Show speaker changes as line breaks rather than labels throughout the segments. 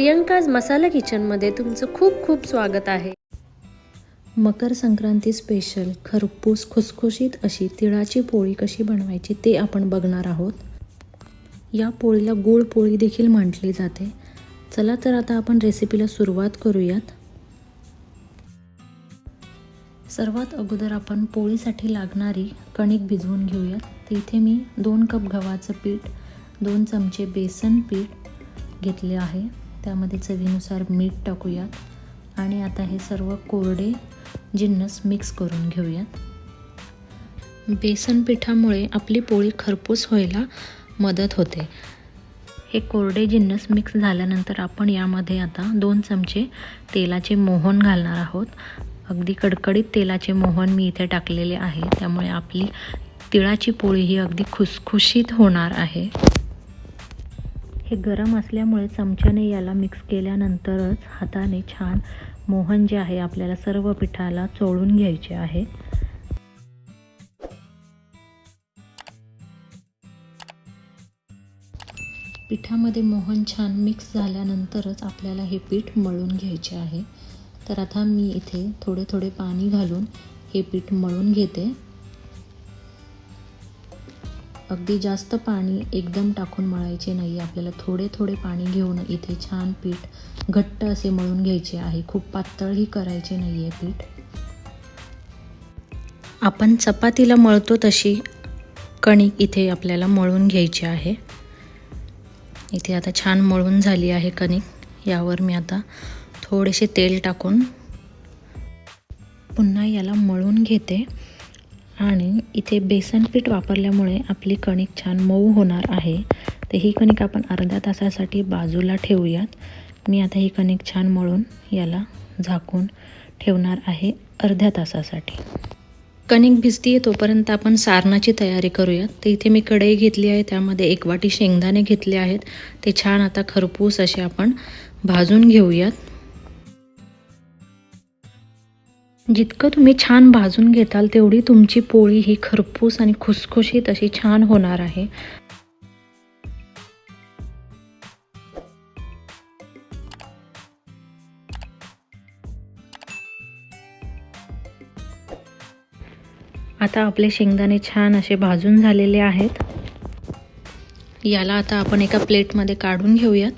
प्रियंकाज मसाला किचनमध्ये तुमचं खूप खूप स्वागत आहे.
मकर संक्रांती स्पेशल खरपूस खुसखुशीत अशी तिळाची पोळी कशी बनवायची ते आपण बघणार आहोत. या पोळीला गोड पोळी देखील म्हटली जाते. चला तर आता आपण रेसिपीला सुरुवात करूयात. सर्वात अगोदर आपण पोळीसाठी लागणारी कणिक भिजवून घेऊयात. तिथे इथे मी दोन कप गव्हाचं पीठ दोन चमचे बेसन पीठ घेतले आहे. त्यामध्ये चवीनुसार मीठ टाकूयात. आणि आता हे सर्व कोरडे जिन्नस मिक्स करून घेऊयात. बेसन पिठामुळे आपली पोळी खरपूस व्हायला मदत होते. हे कोरडे जिन्नस मिक्स झाल्यानंतर आपण यामध्ये आता दोन चमचे तेलाचे मोहन घालणार आहोत. अगदी कडकडीत तेलाचे मोहन मी इथे टाकलेले आहे. त्यामुळे आपली तिळाची पोळी ही अगदी खुसखुशीत होणार आहे. हे गरम असल्यामुळे चमच्याने याला मिक्स केल्यानंतरच हाताने छान मोहन जे आहे आपल्याला सर्व पिठाला चोळून घ्यायचे आहे. पिठामध्ये मोहन छान मिक्स झाल्यानंतरच आपल्याला हे पीठ मळून घ्यायचे आहे. तर आता मी इथे थोडे थोडे पाणी घालून हे पीठ मळून घेते. अगदी जास्त पाणी एकदम टाकून मळायचे नाही. आपल्याला थोडे थोडे पाणी घेऊन इथे छान पीठ घट्ट असे मळून घ्यायचे आहे. खूप पातळही करायचे नाही आहे पीठ. आपण चपातीला मळतो तशी कणिक इथे आपल्याला मळून घ्यायची आहे. इथे आता छान मळून झाली आहे कणिक यावर मी आता थोडेसे तेल टाकून पुन्हा याला मळून घेते. आणि इथे बेसन पीठ वापरल्यामुळे आपली कणिक छान मऊ होणार आहे. तर ही कणिक आपण अर्ध्या तासासाठी बाजूला ठेवूयात. मी आता ही कणिक छान मळून याला झाकून ठेवणार आहे अर्ध्या तासासाठी. कणिक भिजती आहे तोपर्यंत आपण सारणाची तयारी करूयात. तर इथे मी कढई घेतली आहे त्यामध्ये एक वाटी शेंगदाणे घेतले आहेत. ते छान आता खरपूस असे आपण भाजून घेऊयात. जितकं तुम्ही छान भाजून घेताल तेवढी तुमची पोळी ही खरपूस आणि खुसखुशीत अशी छान होणार आहे. आता आपले शेंगदाणे छान असे भाजून झालेले आहेत. याला आता आपण एका प्लेटमध्ये काढून घेऊयात.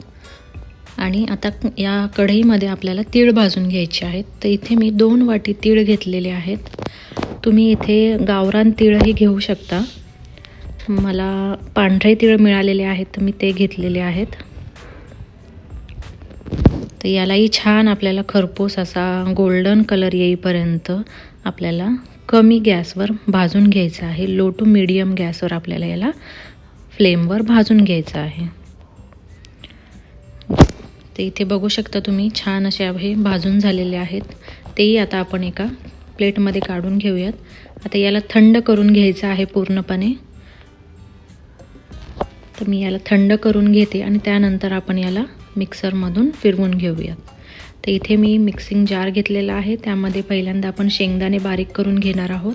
आणि आता या कढईमध्ये आपल्याला तीळ भाजून घ्यायचे आहेत. तर इथे मी दोन वाटी तीळ घेतलेले आहेत. तुम्ही इथे गावरान तीळही घेऊ शकता. मला पांढरे तीळ मिळालेले आहेत तर मी ते घेतलेले आहेत. तर यालाही छान आपल्याला खरपूस असा गोल्डन कलर येईपर्यंत आपल्याला कमी गॅसवर भाजून घ्यायचं आहे. लो टू मिडियम गॅसवर आपल्याला याला फ्लेमवर भाजून घ्यायचं आहे. ते इथे बघू शकता तुम्ही. छान असे हे भाजून झालेले आहेत. तेही आता आपण एका प्लेटमध्ये काढून घेऊयात. आता याला थंड करून घ्यायचं आहे पूर्णपणे. तर मी याला थंड करून घेते आणि त्यानंतर आपण याला मिक्सरमधून फिरवून घेऊयात. तर इथे मी मिक्सिंग जार घेतलेला आहे. त्यामध्ये पहिल्यांदा आपण शेंगदाणे बारीक करून घेणार आहोत.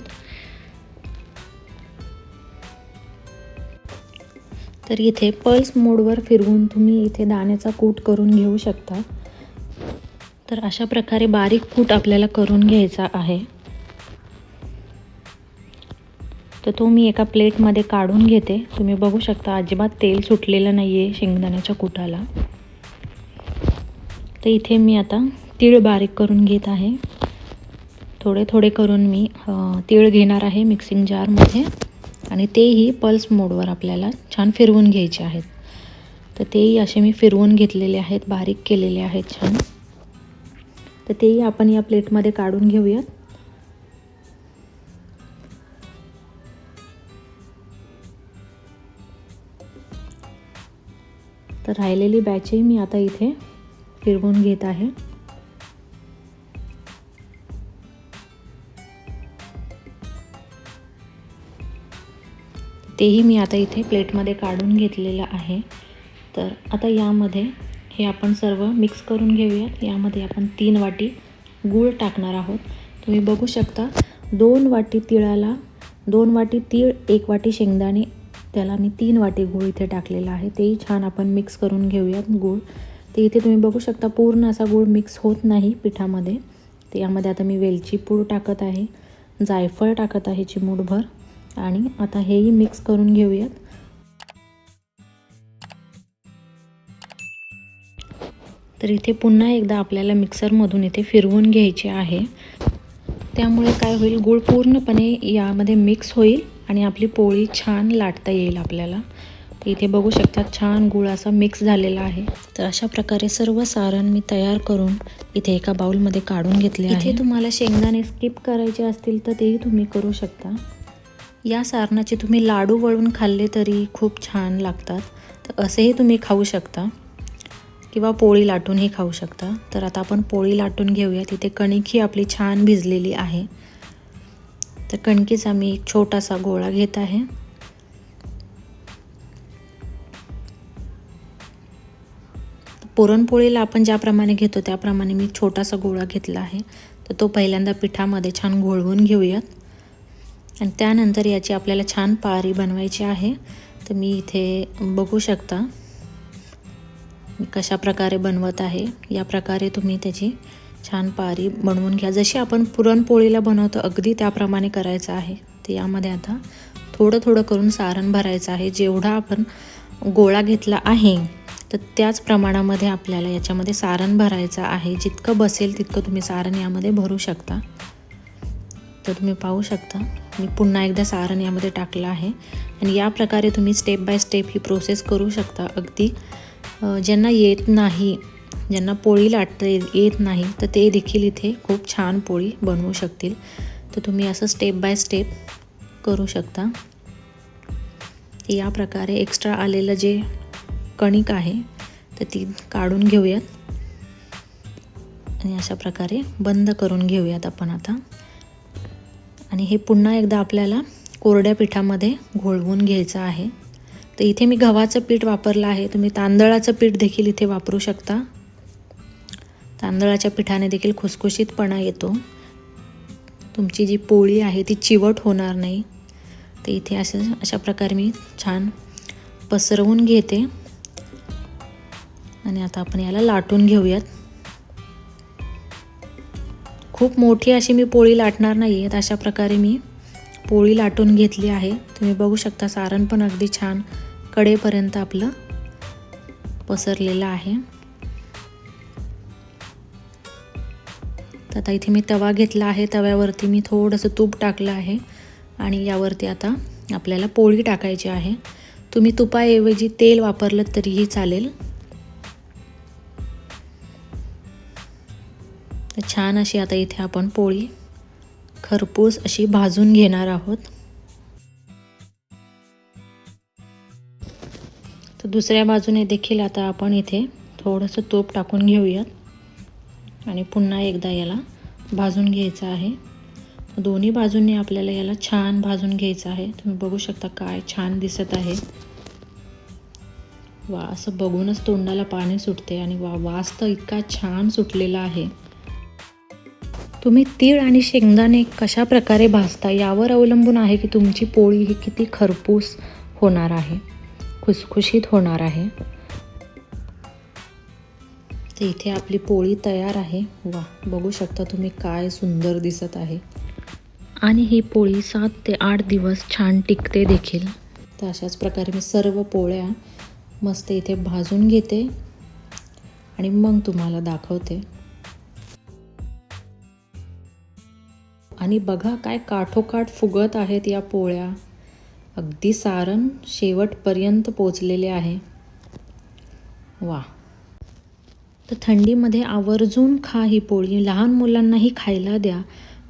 तर इथे पल्स मोडवर फिरवून तुम्ही इथे दाण्याचा कूट करून घेऊ शकता. तर अशा प्रकारे बारीक कूट आपल्याला करून घ्यायचा आहे. तर तो मी एका प्लेटमध्ये काढून घेते. तुम्ही बघू शकता अजिबात तेल सुटलेलं नाही आहे शेंगदाण्याच्या कुटाला. तर इथे मी आता तीळ बारीक करून घेत आहे. थोडे थोडे करून मी तीळ घेणार आहे मिक्सिंग जारमध्ये आणि तेही पल्स मोडवर आपल्याला छान फिरवून घ्यायचे आहेत. तर तेही असे मी फिरवून घेतलेले आहेत बारीक केलेले आहेत छान. तर तेही आपण या प्लेटमध्ये काढून घेऊयात. तर राहिलेली बॅचही मी आता इथे फिरवून घेत आहे. तेही मी आता इथे प्लेटमध्ये काढून घेतलेलं आहे. तर आता यामध्ये हे आपण सर्व मिक्स करून घेऊयात. यामध्ये आपण तीन वाटी गूळ टाकणार आहोत. तुम्ही बघू शकता दोन वाटी तिळाला दोन वाटी तीळ एक वाटी शेंगदाणे त्याला मी तीन वाटी गूळ इथे टाकलेला आहे. तेही छान आपण मिक्स करून घेऊयात गूळ. ते इथे तुम्ही बघू शकता पूर्ण असा गूळ मिक्स होत नाही पिठामध्ये. तर यामध्ये आता मी वेलची पूड टाकत आहे जायफळ टाकत आहे चिमूटभर. आणि आता हेही मिक्स करून घेऊयात. तर इथे पुन्हा एकदा आपल्याला मिक्सरमधून इथे फिरवून घ्यायचे आहे. त्यामुळे काय होईल गूळ पूर्णपणे यामध्ये मिक्स होईल आणि आपली पोळी छान लाटता येईल आपल्याला. तर इथे बघू शकता छान गूळ असा मिक्स झालेला आहे. तर अशा प्रकारे सर्व सारण मी तयार करून इथे एका बाउलमध्ये काढून घेतले आहे. इथे तुम्हाला शेंगदाणे स्किप करायचे असतील तर तेही तुम्ही करू शकता. या सारणाचे तुम्ही लाडू वळून खाल्ले तरी खूप छान लागतात. तर असेही तुम्ही खाऊ शकता. किंवा पोळी लाटूनही खाऊ शकता. तर आता आपण पोळी लाटून घेऊया. तिथे कणिक ही आपली छान भिजलेली आहे. तर कणकीचा मी एक छोटासा गोळा घेत आहे. पुरणपोळीला आपण ज्याप्रमाणे घेतो त्याप्रमाणे मी छोटासा गोळा घेतला आहे. तर तो पहिल्यांदा पिठामध्ये छान घोळवून घेऊयात. आणि त्यानंतर याची आपल्याला छान पारी बनवायची आहे. तर मी इथे बघू शकता कशा प्रकारे बनवत आहे. या प्रकारे तुम्ही त्याची छान पारी बनवून घ्या. जशी आपण पुरणपोळीला बनवतो अगदी त्याप्रमाणे करायचं आहे. तर यामध्ये आता थोडं थोडं करून सारण भरायचं आहे. जेवढा आपण गोळा घेतला आहे तर त्याच प्रमाणामध्ये आपल्याला याच्यामध्ये सारण भरायचं आहे. जितकं बसेल तितकं तुम्ही सारण यामध्ये भरू शकता. तर तुम्ही पाहू शकता. मी पुन्हा एकदा सारण यामध्ये टाकलं आहे. आणि या प्रकारे तुम्ही स्टेप बाय स्टेप ही प्रोसेस करू शकता. अगदी ज्यांना येत नाही ज्यांना पोळी लाटता येत नाही तर ते देखील इथे खूप छान पोळी बनवू शकतील. तर तुम्ही असं स्टेप बाय स्टेप करू शकता. या प्रकारे एक्स्ट्रा आलेलं जे कणिक आहे तर ती काढून घेऊयात. आणि अशा प्रकारे बंद करून घेऊयात आपण आता. आणि हे पुन्हा एकदा आपल्याला कोरड्या पिठामध्ये घोळवून घ्यायचं आहे. तर इथे मी गव्हाचं पीठ वापरलं आहे. तुम्ही तांदळाचं पीठ देखील इथे वापरू शकता. तांदळाच्या पिठाने देखील खुसखुशीतपणा येतो. तुमची जी पोळी आहे ती चिवट होणार नाही. तर इथे असं अशा प्रकारे मी छान पसरवून घेते. आणि आता आपण याला लाटून घेऊयात. खूप मोठी अशी मी पोळी लाटणार नाही आहे अशा प्रकारे मी पोळी लाटून घेतली आहे. तुम्ही बघू शकता सारण पण अगदी छान कडेपर्यंत आपलं पसरलेलं आहे. तर आता इथे मी तवा घेतला आहे. तव्यावरती मी थोडंसं तूप टाकलं आहे आणि यावरती आता आपल्याला पोळी टाकायची आहे. तुम्ही तुपाऐवजी तेल वापरलं तरीही चालेल. तर छान अशी आता इथे आपण पोळी खरपूस अशी भाजून घेणार आहोत. तर दुसऱ्या बाजूने देखील आता आपण इथे थोडंसं तूप टाकून घेऊयात. आणि पुन्हा एकदा याला भाजून घ्यायचं आहे. दोन्ही बाजूंनी आपल्याला याला छान भाजून घ्यायचं आहे. तुम्ही बघू शकता काय छान दिसत आहे. वा असं बघूनच तोंडाला पाणी सुटते आणि वा वास तर इतका छान सुटलेला आहे. तुम्ही तीळ आणि शेंगदाणे कशा प्रकारे भाजता यावर अवलंबून आहे की तुमची पोळी ही किती खरपूस होणार आहे? खुसखुशीत होणार आहे? तर इथे आपली पोळी तयार आहे. वा बघू शकता तुम्ही काय सुंदर दिसत आहे. आणि ही पोळी सात ते आठ दिवस छान टिकते देखील. तर अशाच प्रकारे मी सर्व पोळ्या मस्त इथे भाजून घेते. आणि मग तुम्हाला दाखवते. आणि बघा काय काठोकाठ फुगत आहेत या पोळ्या. अगदी सारण शेवटपर्यंत पोचलेले आहे. वा तर थंडीमध्ये आवर्जून खा ही पोळी. लहान मुलांनाही खायला द्या.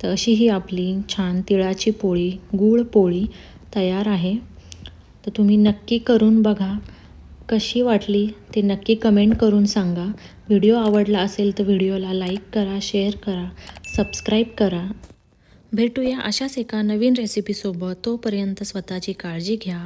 तर अशी ही आपली छान तिळाची पोळी गूळ पोळी तयार आहे. तर तुम्ही नक्की करून बघा. कशी वाटली ते नक्की कमेंट करून सांगा. व्हिडिओ आवडला असेल तर व्हिडिओला लाईक करा शेअर करा सबस्क्राईब करा. भेटूया अशाच एका नवीन रेसिपीसोबत तोपर्यंत स्वतःची काळजी घ्या.